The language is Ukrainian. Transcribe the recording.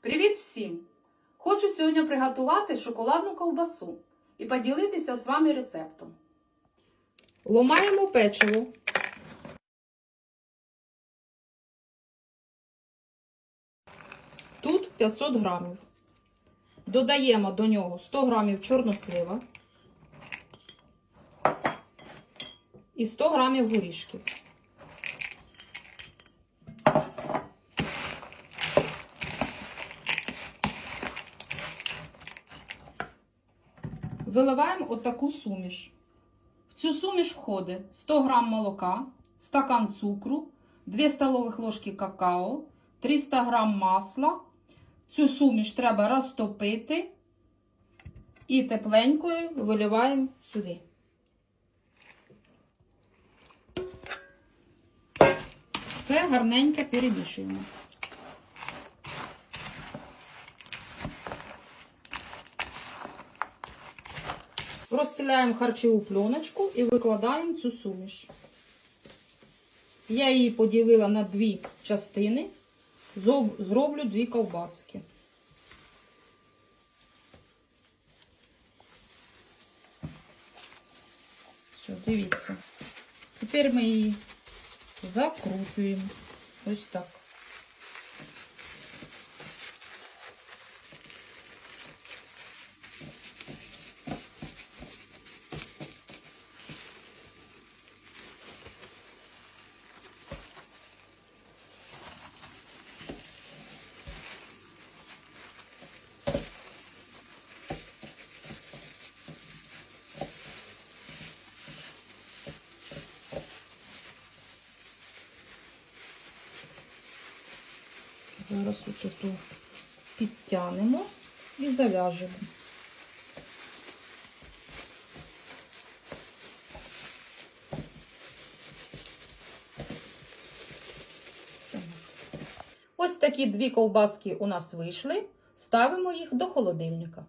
Привіт всім! Хочу сьогодні приготувати шоколадну ковбасу і поділитися з вами рецептом. Ломаємо печиво. Тут 500 грамів. Додаємо до нього 100 грамів чорнослива і 100 грамів горішків. Виливаємо отаку суміш. В цю суміш входить 100 г молока, стакан цукру, 2 столових ложки какао, 300 г масла. Цю суміш треба розтопити і тепленькою виливаємо сюди. Все гарненько перемішуємо. Розстеляємо харчову пленочку і викладаємо цю суміш. Я її поділила на дві частини, зроблю дві ковбаски. Все, дивіться. Тепер ми її закручуємо. Ось так. Зараз ось тут підтягнемо і зав'яжемо. Ось такі дві ковбаски у нас вийшли. Ставимо їх до холодильника.